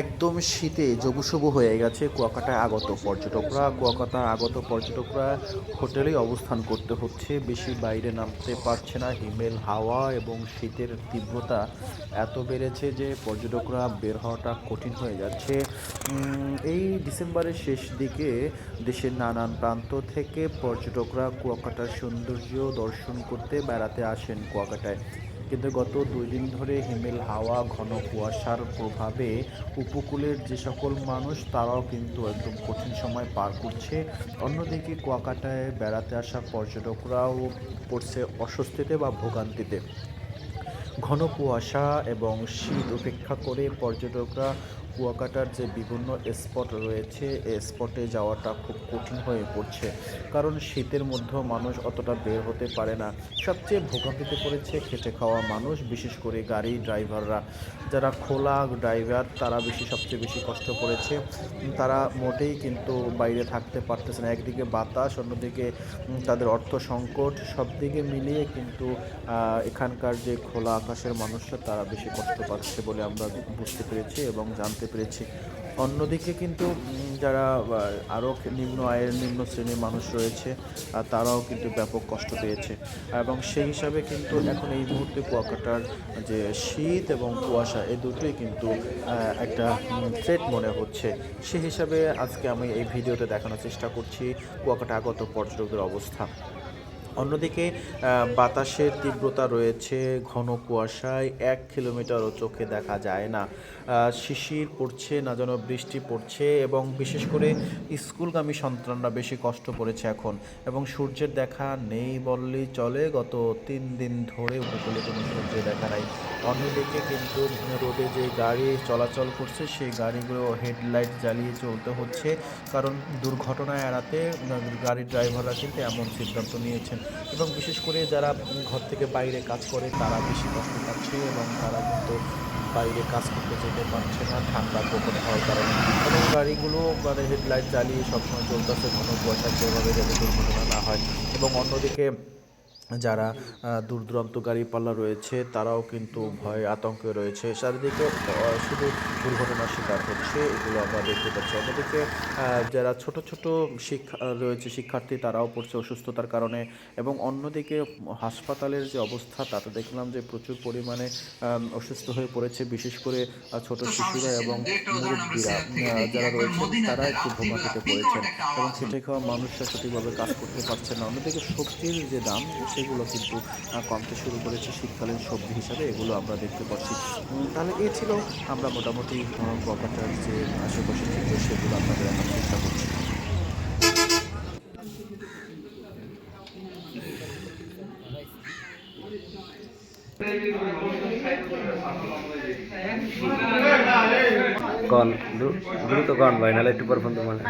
একদম শীতে জবুসবু হয়ে গেছে কুয়াকাটায় আগত পর্যটকরা। কুয়াকাটার আগত পর্যটকরা হোটেলেই অবস্থান করতে হচ্ছে। বেশি বাইরে নামতে পারছে না। হিমেল হাওয়া এবং শীতের তীব্রতা এত বেড়েছে যে পর্যটকরা বের হওয়াটা কঠিন হয়ে যাচ্ছে। এই ডিসেম্বরের শেষ দিকে দেশের নানান প্রান্ত থেকে পর্যটকরা কুয়াকাটার সৌন্দর্য দর্শন করতে বেড়াতে আসেন কুয়াকাটায়। কিন্তু গত দুই দিন ধরে হিমেল হাওয়া, ঘন কুয়াশার প্রভাবে উপকূলের যে সকল মানুষ, তারাও কিন্তু একদম কঠিন সময় পার করছে। অন্যদিকে কুয়াকাটায় বেড়াতে আসা পর্যটকরাও পড়ছে অস্বস্তিতে বা ভোগান্তিতে। ঘন কুয়াশা এবং শীত উপেক্ষা করে পর্যটকরা কুয়াকাটার যে বিভিন্ন স্পট রয়েছে এই স্পটে যাওয়াটা খুব কঠিন হয়ে পড়ছে। কারণ শীতের মধ্যেও মানুষ অতটা বের হতে পারে না। সবচেয়ে ভোগান্তিতে পড়েছে খেটে খাওয়া মানুষ, বিশেষ করে গাড়ি ড্রাইভাররা। যারা খোলা ড্রাইভার, তারা বেশি, সবচেয়ে বেশি কষ্ট করেছে। তারা মোটেই কিন্তু বাইরে থাকতে পারতেছে না। একদিকে বাতাস, অন্যদিকে তাদের অর্থ সংকট সব দিকে মিলিয়ে কিন্তু এখানকার যে খোলা আকাশের মানুষরা তারা বেশি কষ্ট পাচ্ছে বলে আমরা বুঝতে পেরেছি এবং জানতে পেরেছি। অন্যদিকে কিন্তু যারা আরও নিম্ন আয়ের, নিম্ন শ্রেণির মানুষ রয়েছে তারাও কিন্তু ব্যাপক কষ্ট পেয়েছে। এবং সেই হিসাবে কিন্তু এখন এই মুহূর্তে কুয়াকাটার যে শীত এবং কুয়াশা এই দুটোই কিন্তু একটা থ্রেট মনে হচ্ছে। সেই হিসাবে আজকে আমি এই ভিডিওতে দেখানোর চেষ্টা করছি কুয়াকাটা আগত পর্যটকদের অবস্থা। অন্যদিকে বাতাসের তীব্রতা রয়েছে ঘন কুয়াশায় এক কিলোমিটারও চোখে দেখা যায় না। শিশির পড়ছে, না যেন বৃষ্টি পড়ছে এবং বিশেষ করে স্কুলগামী সন্তানরা বেশি কষ্ট পড়েছে এখন। এবং সূর্যের দেখা নেই বললেই চলে, গত তিন দিন ধরে উপকূলে কোনো সূর্যের দেখা নাই। অন্যদিকে কিন্তু রোডে যে গাড়ি চলাচল করছে, সেই গাড়িগুলো হেডলাইট জ্বালিয়ে চলতে হচ্ছে। কারণ দুর্ঘটনা এড়াতে গাড়ির ড্রাইভাররা কিন্তু এমন সিদ্ধান্ত নিয়েছেন। এবং বিশেষ করে যারা ঘর থেকে বাইরে কাজ করে, তারা বেশি কষ্ট পাচ্ছে এবং তারা কিন্তু বাইরে কাজ করতে যেতে পারছে না। ঠান্ডা প্রকট হওয়ার কারণে। এবং গাড়িগুলো মানে হেডলাইট জ্বালিয়ে সবসময় চলতেছে ঘন কুয়াশার যেভাবে যাতে দুর্ঘটনা না হয়। এবং অন্যদিকে যারা দূর দূরান্ত গাড়িপাল্লা রয়েছে, তারাও কিন্তু ভয় আতঙ্কে রয়েছে। চারিদিকে শুধু দুর্ঘটনার শিকার হচ্ছে, এগুলো আমরা দেখতে পাচ্ছি। অন্যদিকে যারা ছোট ছোট শিক্ষা রয়েছে, শিক্ষার্থী, তারাও পড়ছে অসুস্থতার কারণে। এবং অন্যদিকে, হাসপাতালের যে অবস্থা, তাতে দেখলাম যে প্রচুর পরিমাণে অসুস্থ হয়ে পড়েছে, বিশেষ করে ছোট শিশুরা এবং মুরব্বীরা। যারা রয়েছে, তারা একটু ভোগান্তিতে পড়েছেন। এবং খাওয়া মানুষরা সঠিকভাবে কাজ করতে পারছে না। অন্যদিকে সবজির যে দাম সেগুলো কিন্তু কমতে শুরু করেছে শীতকালীন সবজি হিসাবে, এগুলো আমরা দেখতে পাচ্ছি। তাহলে এ ছিল আমরা মোটামুটি কলকাতার যে আশেপাশে চিত্র সেগুলো আপনাদের দেখার চেষ্টা করছি। কন দ্রুত কন ভাই, নাহলে একটু পর ফোন তো মানে